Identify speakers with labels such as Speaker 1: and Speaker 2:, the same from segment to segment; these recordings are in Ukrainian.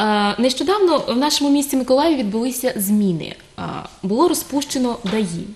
Speaker 1: Е, Нещодавно в нашому місті Миколаїві відбулися зміни. Було розпущено ДАІ.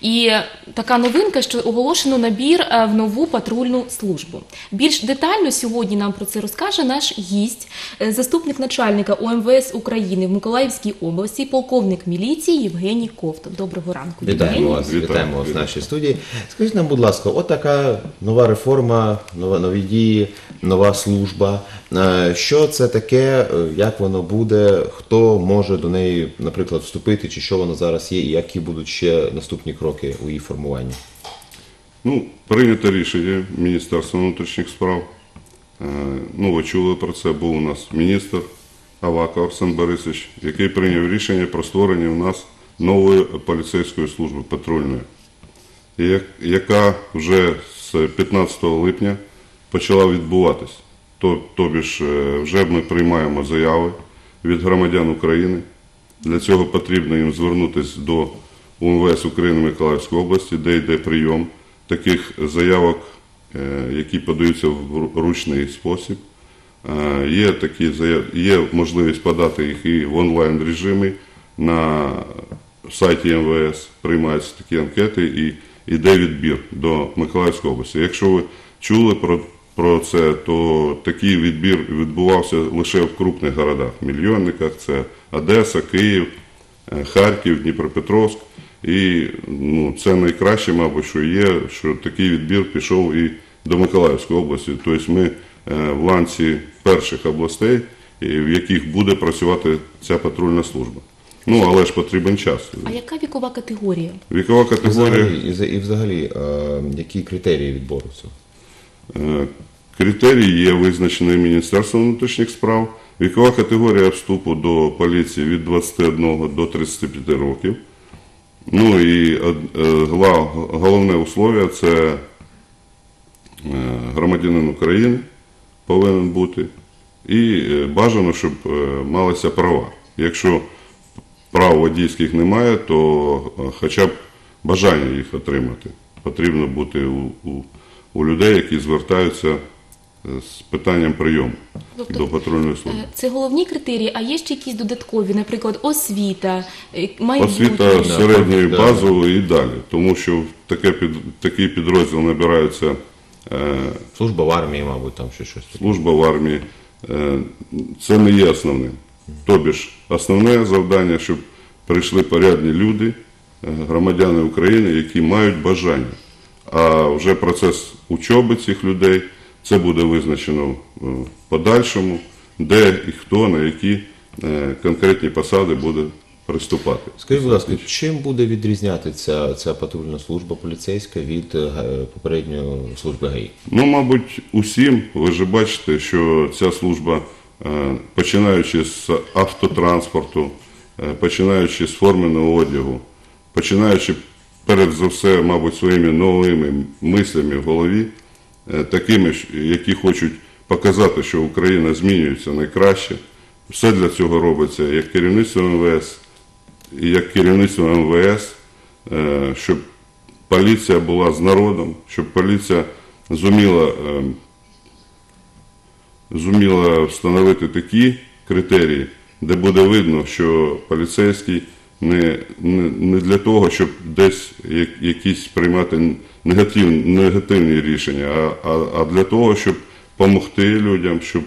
Speaker 1: І така новинка, що оголошено набір е, в нову патрульну службу. Більш детально сьогодні нам про це розкаже наш гість, е, заступник начальника УМВС України в Миколаївській області, полковник міліції Євгеній Ковтун. Доброго ранку.
Speaker 2: Вітаємо вас, вітаємо вас в нашій студії. Скажіть нам, будь ласка, от така нова реформа, нова, нові дії, нова служба. Е, Що це таке, як воно буде, хто може до неї, наприклад, вступити, чи що воно зараз є, і які будуть ще наступні кроки у її формуванні?
Speaker 3: Ну, прийнято рішення Міністерства внутрішніх справ. Е, Ну, ви чули про це, був у нас міністр Аваков Арсен Борисович, який прийняв рішення про створення у нас нової поліцейської служби патрульної, яка вже з 15 липня почала відбуватись. То- Тобі ж е, вже ми приймаємо заяви від громадян України. Для цього потрібно їм звернутися до УМВС України Миколаївської області, де йде прийом таких заявок, е, які подаються в ручний спосіб. Е, Є такі є можливість подати їх і в онлайн режимі на сайті МВС. Приймаються такі анкети і йде відбір до Миколаївської області. Якщо ви чули про, про це, то такий відбір відбувався лише в крупних городах, мільйонниках. Це Одеса, Київ, е, Харків, Дніпропетровськ. І ну, це найкраще, мабуть, що є, що такий відбір пішов і до Миколаївської області. Тобто ми е, в ланці перших областей, в яких буде працювати ця патрульна служба. Ну, але ж потрібен час.
Speaker 1: А яка вікова категорія?
Speaker 3: Вікова категорія.
Speaker 2: і, за- і взагалі е, які критерії відбору цього?
Speaker 3: Е, Критерії є визначені Міністерством внутрішніх справ. Вікова категорія вступу до поліції від 21 до 35 років. Ну і е, гла- головне условие це е, громадянин України повинен бути. І е, бажано, щоб е, малися права. Якщо прав водійських немає, то е, хоча б бажання їх отримати. Потрібно бути у, у, людей, які звертаються е, з питанням прийому
Speaker 1: Тобто,
Speaker 3: до патрульної служби.
Speaker 1: Е, Це головні критерії, а є ще якісь додаткові, наприклад, освіта, е, має
Speaker 3: Освіта середньої базової і далі. Тому що в таке під, такий підрозділ набираються е,
Speaker 2: Служба в армії, мабуть, там ще щось. таке.
Speaker 3: служба в армії. Е, Це не є основним. Тобі ж основне завдання, щоб прийшли порядні люди, громадяни України, які мають бажання. А вже процес учоби цих людей це буде визначено е, в подальшому, де і хто на які е, конкретні посади буде приступати.
Speaker 2: Скажіть, будь ласка, чим буде відрізняти ця, ця патрульна служба поліцейська від е, попередньої служби ГАІ?
Speaker 3: Ну, мабуть, усім ви ж бачите, що ця служба, е, починаючи з автотранспорту, е, починаючи з форменого одягу, починаючи перед за все, мабуть, своїми новими мислями в голові, е, такими, які хочуть показати, що Україна змінюється найкраще. Все для цього робиться як керівництво МВС, і як керівництво МВС, е, щоб поліція була з народом, щоб поліція зуміла, е, зуміла встановити такі критерії, де буде видно, що поліцейський не, не, для того, щоб десь якісь приймати негативні, негативні рішення, а, а, а для того, щоб допомогти людям, щоб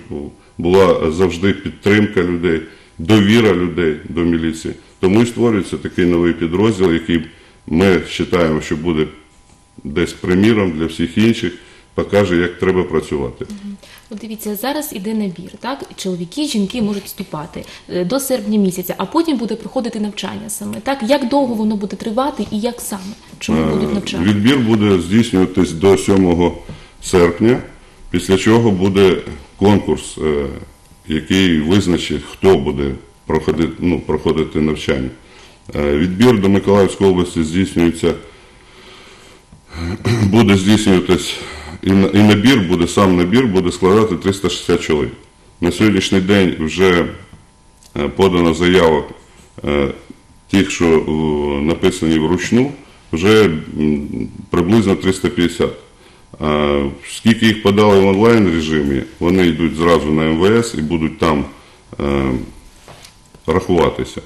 Speaker 3: була завжди підтримка людей, довіра людей до міліції. Тому і створюється такий новий підрозділ, який ми вважаємо, що буде десь приміром для всіх інших, покаже, як треба працювати.
Speaker 1: От дивіться, зараз іде набір, так? Чоловіки, жінки можуть вступати е, до серпня місяця, а потім буде проходити навчання саме. Так, як довго воно буде тривати і як саме? Чому будуть навчати?
Speaker 3: Відбір буде здійснюватись до 7 серпня, після чого буде конкурс, е, який визначить, хто буде проходити, ну, проходити навчання. Е, Відбір до Миколаївської області здійснюється, буде здійснюватись і і набір буде, сам набір буде складати 360 чоловік. На сьогоднішній день вже е, подано заявок е, тих, що написані вручну, вже приблизно 350. А Скільки їх подали в онлайн режимі, вони йдуть зразу на МВС і будуть там е, рахуватися.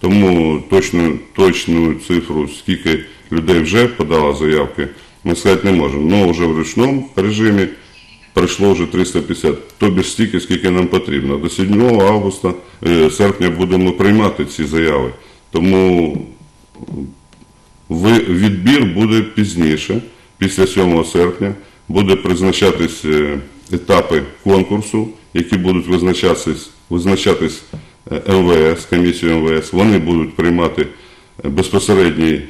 Speaker 3: Тому точну, точну цифру, скільки людей вже подало заявки, ми сказати не можемо. Але вже в ручному режимі прийшло вже 350, тобі стільки, скільки нам потрібно. До 7 августа, е, серпня будемо приймати ці заяви. Тому відбір буде пізніше, після 7 серпня, буде призначатись етапи конкурсу, які будуть визначатись, визначатись е, МВС, комісією МВС. Вони будуть приймати безпосередній,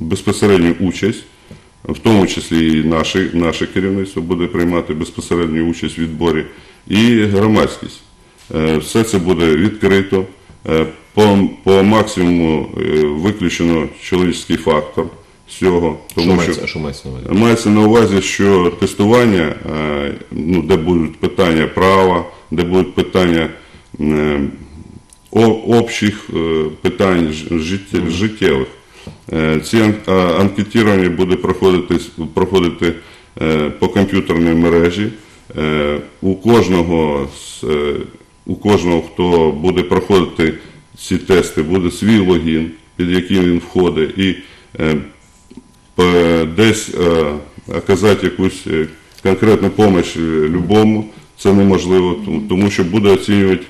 Speaker 3: безпосередню участь, в тому числі і наше, наше керівництво буде приймати безпосередню участь в відборі, і громадськість. Е, Все це буде відкрито. Е, По, по максимуму е, виключено чоловічий фактор всього. Тому що
Speaker 2: мається, що мається на увазі?
Speaker 3: мається на увазі, що тестування, ну, де будуть питання права, де будуть питання е, о- общих питань життєвих. Е, Ці анкетування буде проходити, проходити е, по комп'ютерній мережі. Е, У кожного, е, у кожного, хто буде проходити ці тести, буде свій логін, під яким він входить, і е, десь е, оказати якусь е, конкретну допомогу любому, це неможливо, тому що буде оцінювати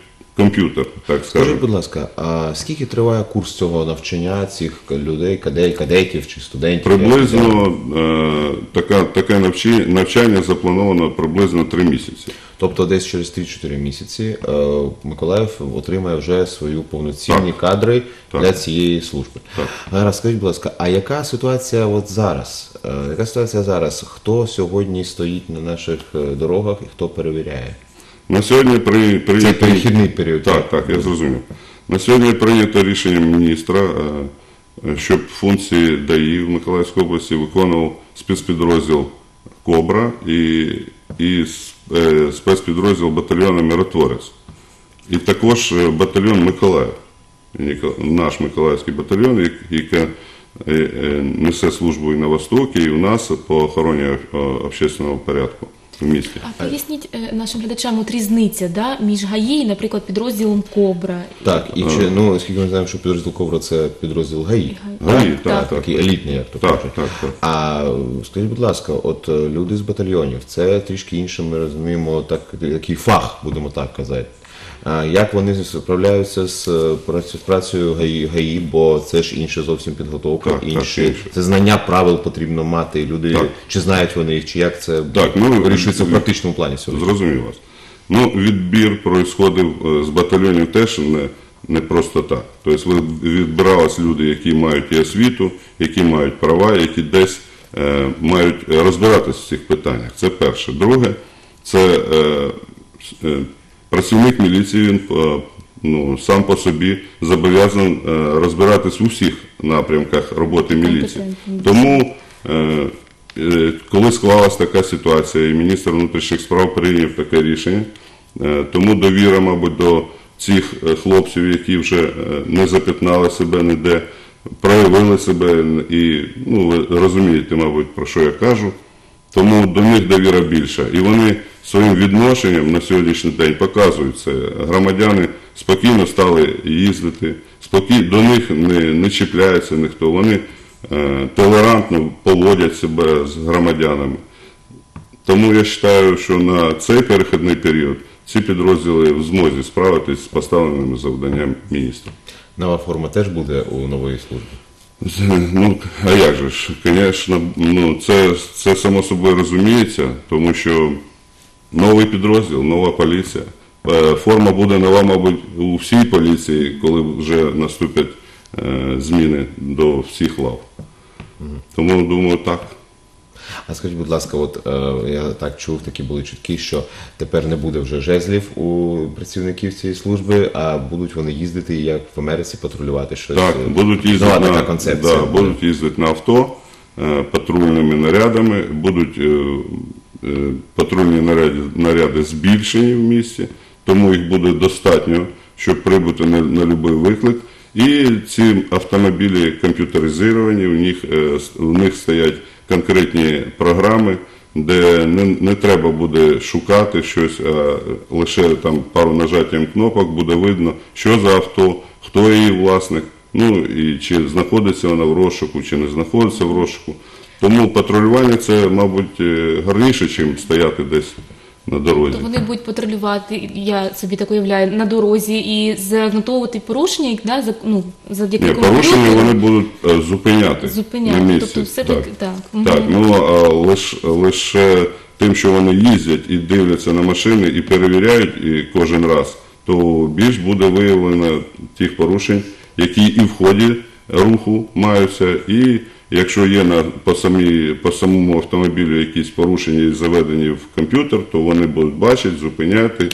Speaker 3: комп'ютер, так скажемо.
Speaker 2: Скажіть, будь ласка, а скільки триває курс цього навчання цих людей, каде- кадетів чи студентів?
Speaker 3: Приблизно е, така, таке навчі- навчання заплановано приблизно три місяці.
Speaker 2: Тобто десь через 3-4 місяці е, Миколаїв отримає вже свою повноцінні кадри
Speaker 3: Так.
Speaker 2: для цієї служби.
Speaker 3: Так.
Speaker 2: Гаразд, скажіть, будь ласка, а яка ситуація от зараз? Е, Яка ситуація зараз? Хто сьогодні стоїть на наших е, дорогах і хто перевіряє?
Speaker 3: На сьогодні при,
Speaker 2: Це перехідний період.
Speaker 3: Так, так, я зрозумів. На сьогодні прийнято рішення міністра, е, щоб функції ДАІ в Миколаївській області виконував спецпідрозділ Кобра і, і е, спецпідрозділ батальйону Миротворець. І також е, батальйон Миколаїв, наш Миколаївський батальйон, який е, е, несе службу і на Востокі, і у нас по охороні е, общественного порядку в місті.
Speaker 1: А поясніть е, нашим глядачам от різниця да, між ГАІ і, наприклад, підрозділом Кобра.
Speaker 2: Так, і чи, ну, оскільки ми знаємо, що підрозділ Ковра це підрозділ ГАІ.
Speaker 3: ГАІ,
Speaker 1: Так,
Speaker 3: так,
Speaker 1: так.
Speaker 3: так.
Speaker 2: Такий елітний, як то
Speaker 3: Так,
Speaker 2: кажуть.
Speaker 3: так, так.
Speaker 2: А е, скажіть, будь ласка, от е, люди з батальйонів, це трішки інше, ми розуміємо, так, такий фах, будемо так казати. Як вони справляються з е, працею ГАІ, бо це ж інша зовсім підготовка,
Speaker 3: Так, так,
Speaker 2: інші,
Speaker 3: інше.
Speaker 2: це знання правил потрібно мати. Люди
Speaker 3: Так.
Speaker 2: чи знають вони їх, чи як це
Speaker 3: Так, ну,
Speaker 2: вирішується в практичному плані сьогодні.
Speaker 3: Зрозумів вас. Ну, відбір происходив е, з батальйонів теж не, не просто так. Тобто відбирались люди, які мають і освіту, які мають права, які десь е, мають розбиратися в цих питаннях. Це перше. Друге, це е, е, працівник міліції, він е, ну, сам по собі зобов'язаний е, розбиратись у всіх напрямках роботи міліції. Тому е, коли склалась така ситуація, і міністр внутрішніх справ прийняв таке рішення, тому довіра, мабуть, до цих хлопців, які вже не запятнали себе ніде, проявили себе і ну, ви розумієте, мабуть, про що я кажу. Тому до них довіра більша. І вони своїм відношенням на сьогоднішній день показують це. Громадяни спокійно стали їздити, спокій, до них не, не чіпляється ніхто. Вони е, толерантно поводять себе з громадянами. Тому я вважаю, що на цей перехідний період ці підрозділи в змозі справитись з поставленими завданнями міністра.
Speaker 2: Нова форма теж буде у нової служби.
Speaker 3: Ну, а як же ж? Звісно, ну, це, це само собою розуміється, тому що новий підрозділ, нова поліція. Е, Форма буде нова, мабуть, у всій поліції, коли вже наступять е, зміни до всіх лав. Тому думаю, так.
Speaker 2: А скажіть, будь ласка, от е, я так чув, такі були чутки, що тепер не буде вже жезлів у працівників цієї служби, а будуть вони їздити як в Америці патрулювати щось.
Speaker 3: Так,
Speaker 2: Е,
Speaker 3: будуть їздити,
Speaker 2: нова
Speaker 3: на,
Speaker 2: така.
Speaker 3: Да, будуть їздити на авто е, патрульними нарядами, будуть е, патрульні наряди, наряди збільшені в місті, тому їх буде достатньо, щоб прибути на, на будь-який виклик. І ці автомобілі комп'ютеризовані, у них, е, них стоять конкретні програми, де не, не треба буде шукати щось, а лише там пару нажаттям кнопок буде видно, що за авто, хто її власник, ну і чи знаходиться вона в розшуку, чи не знаходиться в розшуку. Тому патрулювання це, мабуть, е, гарніше, ніж стояти десь на дорозі.
Speaker 1: То вони будуть патрулювати, я собі так уявляю, на дорозі і занотовувати порушення, да, за, ну, завдяки
Speaker 3: Ні, порушення
Speaker 1: комп'ютеру
Speaker 3: вони будуть е, зупиняти.
Speaker 1: Зупиняти.
Speaker 3: на місці.
Speaker 1: Тобто все-таки так. Мгм.
Speaker 3: Так, ну а лише, лише тим, що вони їздять і дивляться на машини і перевіряють і кожен раз, то більш буде виявлено тих порушень, які і в ході руху маються, і якщо є на по, самі, по самому автомобілю якісь порушення і заведені в комп'ютер, то вони будуть бачити, зупиняти,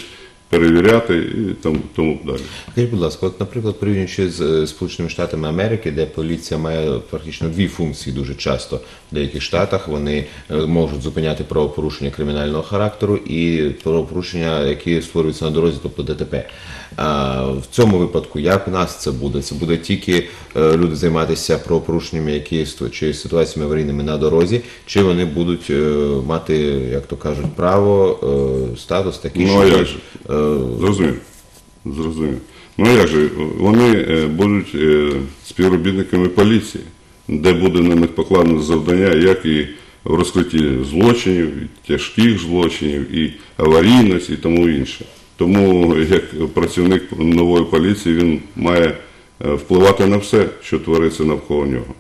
Speaker 3: перевіряти і тому, тому далі.
Speaker 2: Скажіть, будь ласка, от, наприклад, порівнюючи з е, Сполученими Штатами Америки, де поліція має фактично дві функції дуже часто. В деяких штатах вони е, можуть зупиняти правопорушення кримінального характеру і правопорушення, які створюються на дорозі, тобто ДТП. А в цьому випадку як у нас це буде? Це буде тільки е, люди займатися правопорушеннями, які чи ситуаціями аварійними на дорозі, чи вони будуть е, мати, як то кажуть, право, е, статус такий,
Speaker 3: Ну,
Speaker 2: що е,
Speaker 3: Зрозумів. Зрозумів. Ну як же, вони е, будуть е, співробітниками поліції, де буде на них покладено завдання, як і в розкритті злочинів, і тяжких злочинів, і аварійності, і тому інше. Тому як працівник нової поліції він має е, впливати на все, що твориться навколо нього.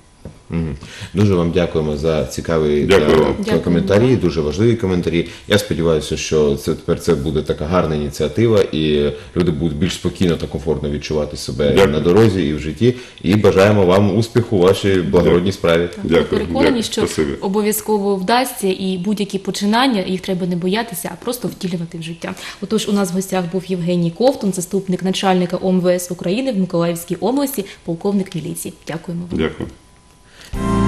Speaker 2: Дуже вам дякуємо за цікаві
Speaker 3: Дякую
Speaker 2: та- коментарі, дуже важливі коментарі. Я сподіваюся, що це тепер це буде така гарна ініціатива, і люди будуть більш спокійно та комфортно відчувати себе
Speaker 3: Дякую.
Speaker 2: на дорозі і в житті. І бажаємо вам успіху у вашій благородній справі.
Speaker 1: Ми
Speaker 3: Дякую,
Speaker 1: переконані,
Speaker 3: дякую.
Speaker 1: що обов'язково вдасться і будь-які починання їх треба не боятися, а просто втілювати в життя. Отож, у нас в гостях був Євгеній Ковтун, заступник начальника ОМВС України в Миколаївській області, полковник міліції. Дякуємо вам.
Speaker 3: Дякую. Bye.